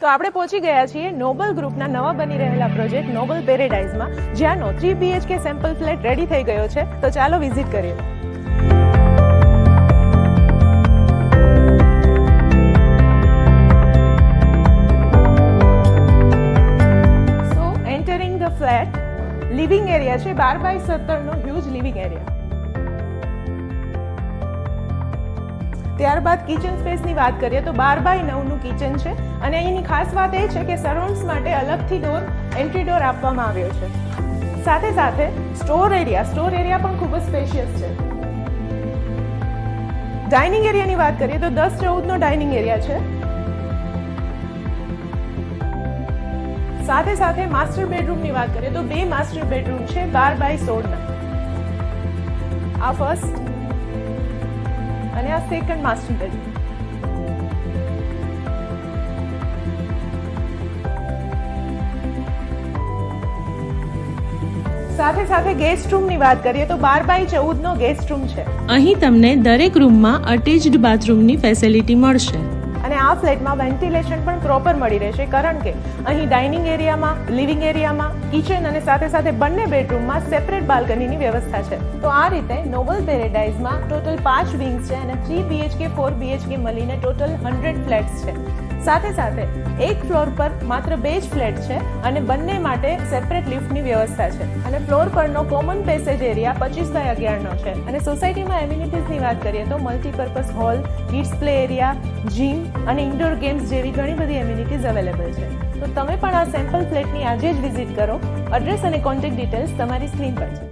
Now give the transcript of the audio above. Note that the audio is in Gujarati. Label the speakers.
Speaker 1: તો આપણે પહોંચી ગયા છીએ નોબલ ગ્રુપના નવા બની રહેલા પ્રોજેક્ટ નોબલ પેરેડાઇઝમાં, જ્યાંનો three BHK sample flat ready થઈ ગયો છે. તો ચાલો વિઝિટ કરીએ. So entering the flat living area છે, બાર બાય સત્તરનો હ્યુજ લિવિંગ એરિયા ત્યારબાદ કિચન સ્પેસની વાત કરીએ તો બાર બાય નવનું કિચન છે અને અહીંની ખાસ વાત એ છે કે સરાઉન્ડ્સ માટે અલગથી ડોર એન્ટ્રી ડોર આપવામાં આવ્યો છે. સાથે સાથે સ્ટોર એરિયા સ્ટોર એરિયા પણ ખૂબ જ સ્પેશિયસ છે. ડાઇનિંગ એરિયાની વાત કરીએ તો દસ ચૌદનો ડાઇનિંગ એરિયા છે. સાથે સાથે માસ્ટર બેડરૂમની વાત કરીએ તો બે માસ્ટર બેડરૂમ છે બાર બાય સોળના. આ ફર્સ્ટ અને આ સેકન્ડ માસ્ટર બેડરૂમ સાથે સાથે ગેસ્ટ રૂમની વાત કરીએ તો બાર બાય ચૌદનો ગેસ્ટ રૂમ છે.
Speaker 2: અહીં તમને દરેક રૂમમાં અટેચ્ડ બાથરૂમની ફેસિલિટી મળશે.
Speaker 1: અને આ ફ્લેટમાં વેન્ટિલેશન પણ પ્રોપર મળી રહેશે, કારણ કે અહીં ડાઇનિંગ એરિયામાં, લિવિંગ એરિયામાં, કિચન અને સાથે સાથે બંને બેડરૂમમાં સેપરેટ બાલ્કનીની વ્યવસ્થા છે. તો આ રીતે નોબલ પેરેડાઇઝમાં ટોટલ પાંચ વિંગ્સ છે અને થ્રી બીએચકે ફોર બીએચકે મળીને ટોટલ હંડ્રેડ ફ્લેટ્સ છે. સાથે સાથે એક ફ્લોર પર માત્ર બે જ ફ્લેટ છે અને બંને માટે સેપરેટ લિફ્ટની વ્યવસ્થા છે. અને ફ્લોર પરનો કોમન પેસેજ એરિયા પચીસ બાય અગિયારનો છે. અને સોસાયટીમાં એમ્યુનિટીઝની વાત કરીએ તો multipurpose hall kids play area gym અને ઇન્ડોર ગેમ્સ જેવી ઘણી બધી એમ્યુનિટીઝ અવેલેબલ છે. તો તમે પણ આ સેમ્પલ ફ્લેટની આજે જ વિઝિટ કરો. એડ્રેસ અને કોન્ટેક્ટ ડિટેલ્સ તમારી સ્ક્રીન પર છે.